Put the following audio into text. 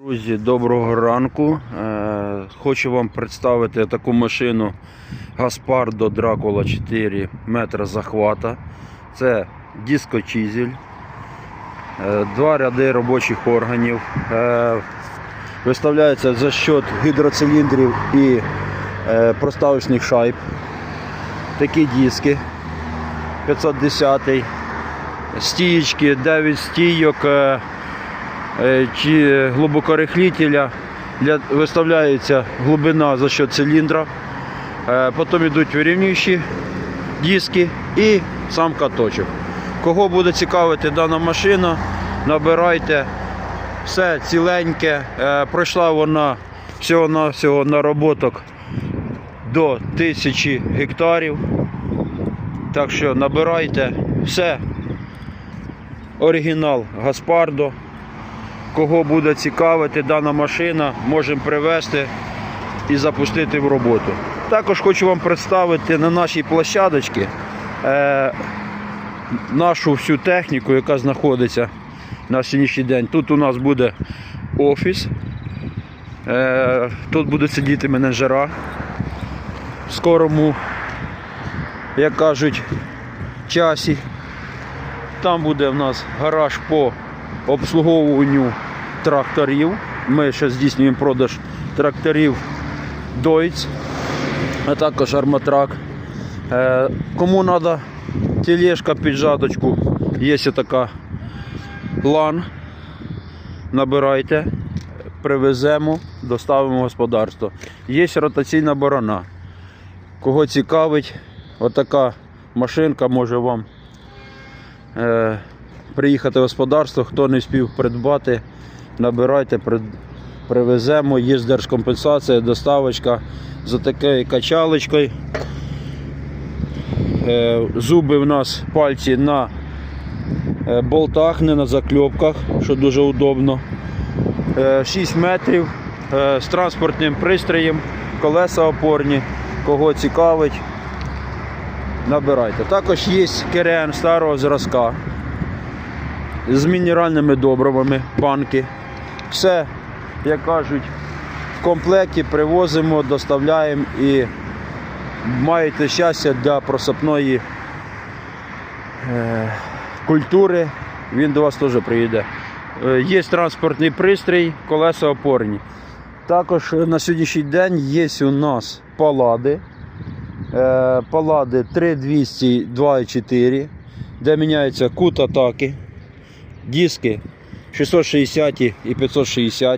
Друзі, доброго ранку. Е, Хочу вам представити таку машину Гаспардо Дракула 4 метра захвата. Це дискочизель, Е, два ряди робочих органів. Е, Виставляється за счет гідроциліндрів і проставочних шайб. Такі диски 510 стієчки, 9 стійок. Е, чи глибокорихлителя для, виставляється глибина за счет циліндра. Е, Потім йдуть вирівнюючі диски і сам каточок. Кого буде цікавити дана машина, набирайте. Все ціленьке. Е, Пройшла вона всього-навсього нароботок до 1000 гектарів. Так що набирайте все. Оригінал Гаспардо. Кого буде цікавити дана машина, можемо привезти і запустити в роботу. Також хочу вам представити на нашій площадочці е, нашу всю техніку, яка знаходиться на сьогоднішній день. Тут у нас буде офіс, е, тут будуть сидіти менеджера в скорому, як кажуть, часі. Там буде в нас гараж по обслуговуванню тракторів. Ми ще здійснюємо продаж тракторів Deutz, а також арматрак. Е, Кому треба тележка під жаточку, є така лан. Набирайте, привеземо, доставимо в господарство. Є ротаційна борона. Кого цікавить, отака машинка може вам е, приїхати в господарство, хто не спів придбати, набирайте, привеземо, є держкомпенсація, доставочка за такою качалочкою. Е, Зуби в нас пальці на е, болтах, не на закльопках, що дуже удобно. Е, 6 метрів е, з транспортним пристроєм, колеса опорні, кого цікавить, набирайте. Також є керен старого зразка з мінеральними добривами, банки. Все, як кажуть, в комплекті привозимо, доставляємо і маєте щастя для просипної е, культури, він до вас теж приїде. Е, Є транспортний пристрій, колеса опорні. Також на сьогоднішній день є у нас палади. Е, Палади 3200 2,4, де міняється кут атаки, диски 660 і 560.